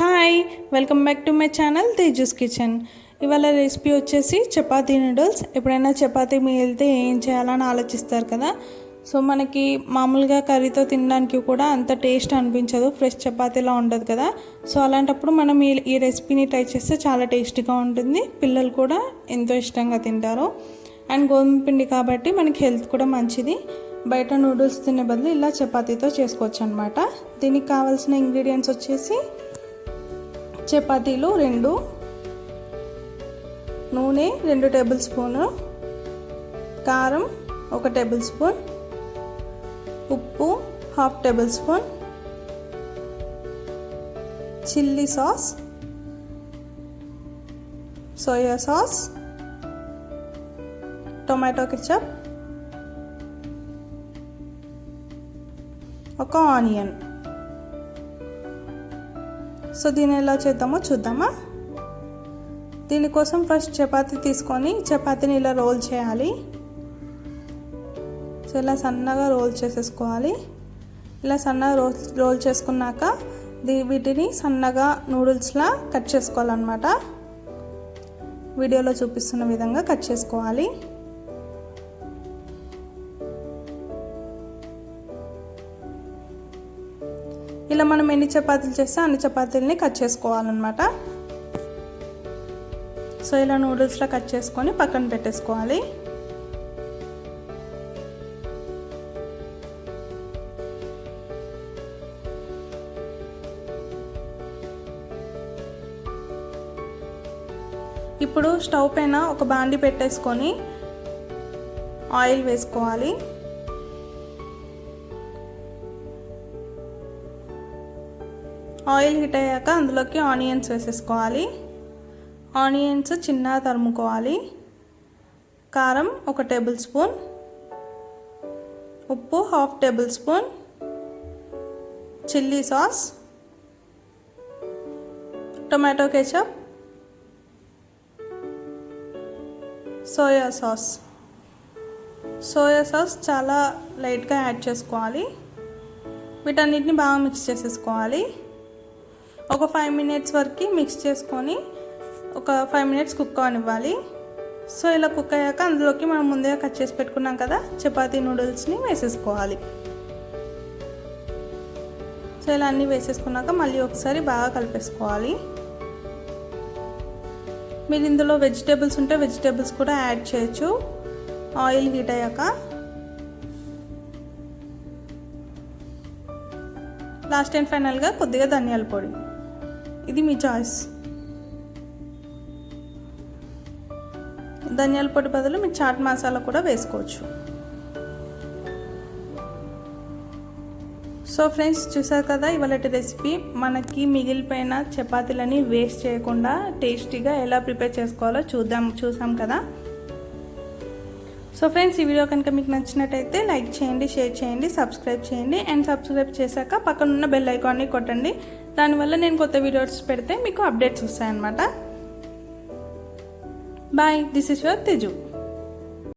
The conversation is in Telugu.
Hi welcome back to my channel Tejas kitchen. ఇవాళ రెసిపీ వచ్చేసి చపాతీ నూడిల్స్. ఎప్పుడైనా చపాతీ మిగిలితే ఏం చేయాలని ఆలోచిస్తారు కదా? సో మనకి మామూలుగా కర్రీతో తినడానికి కూడా అంత టేస్ట్ అనిపించదు. ఫ్రెష్ చపాతీలా ఉండదు కదా? సో అలాంటప్పుడు మనం ఈ ఈ రెసిపీని ట్రై చేస్తే చాలా టేస్టీగా ఉంటుంది. పిల్లలు కూడా ఎంతో ఇష్టంగా తింటారు. అండ్ గోధుమ పిండి కాబట్టి మనకి హెల్త్ కూడా మంచిది. బయట నూడిల్స్ తినే బదులు ఇలా చపాతీతో చేసుకోవచ్చు అనమాట దీనికి కావాల్సిన ఇంగ్రీడియంట్స్ వచ్చేసి చపాతీలు రెండు నూనె రెండు టేబుల్ స్పూను కారం ఒక టేబుల్ స్పూన్ ఉప్పు half tablespoon chilli sauce soya sauce tomato ketchup ఒక ఆనియన్. సో దీన్ని ఎలా చేద్దామో చూద్దామా? దీనికోసం ఫస్ట్ చపాతి తీసుకొని చపాతీని ఇలా రోల్ చేయాలి. సో ఇలా సన్నగా రోల్ చేసేసుకోవాలి. ఇలా సన్నగా రోల్ రోల్ చేసుకున్నాక దీ వీటిని సన్నగా నూడిల్స్లా కట్ చేసుకోవాలన్నమాట. వీడియోలో చూపిస్తున్న విధంగా కట్ చేసుకోవాలి. ఇలా మనం ఎన్ని చపాతీలు చేస్తే అన్ని చపాతీలని కట్ చేసుకోవాలన్నమాట. సో ఇలా నూడిల్స్లో కట్ చేసుకొని పక్కన పెట్టేసుకోవాలి. ఇప్పుడు స్టవ్ పైన ఒక బాండి పెట్టేసుకొని ఆయిల్ వేసుకోవాలి. ఆయిల్ హీట్ అయ్యాక అందులోకి ఆనియన్స్ వేసేసుకోవాలి. ఆనియన్స్ చిన్న తరుముకోవాలి. కారం ఒక టేబుల్ స్పూన్. ఉప్పు half tablespoon. Chilli sauce. Tomato ketchup. Soya sauce. Soya sauce చాలా లైట్గా యాడ్ చేసుకోవాలి. వీటన్నిటిని బాగా మిక్స్ చేసేసుకోవాలి. ఒక ఫైవ్ మినిట్స్ వరకు మిక్స్ చేసుకొని ఒక ఫైవ్ మినిట్స్ కుక్ అవనివ్వాలి. సో ఇలా కుక్ అయ్యాక అందులోకి మనం ముందుగా కట్ చేసి పెట్టుకున్నాం కదా చపాతీ నూడిల్స్ని వేసేసుకోవాలి. సో ఇలా అన్నీ వేసేసుకున్నాక మళ్ళీ ఒకసారి బాగా కలిపేసుకోవాలి. మీరు ఇందులో వెజిటేబుల్స్ ఉంటే వెజిటేబుల్స్ కూడా యాడ్ చేయొచ్చు. ఆయిల్ హీట్ అయ్యాక. లాస్ట్ అండ్ ఫైనల్గా కొద్దిగా ధనియాల పొడి. ఇది మీ చాయిస్. ధనియాల పొడి బదులు మీరు చాట్ మసాలా కూడా వేసుకోవచ్చు. సో ఫ్రెండ్స్ చూసారు కదా ఇవాళ రెసిపీ. మనకి మిగిలిపోయిన చపాతీలని వేస్ట్ చేయకుండా టేస్టీగా ఎలా ప్రిపేర్ చేసుకోవాలో చూద్దాం చూసాం కదా. సో ఫ్రెండ్స్ ఈ వీడియో కనుక మీకు నచ్చినట్టయితే లైక్ చేయండి షేర్ చేయండి సబ్స్క్రైబ్ చేయండి. అండ్ సబ్స్క్రైబ్ చేశాక పక్కన ఉన్న బెల్ ఐకాన్ని కొట్టండి. దానివల్ల నేను కొత్త వీడియోస్ పెడితే మీకు అప్డేట్స్ వస్తాయన్నమాట. Bye this is your Teju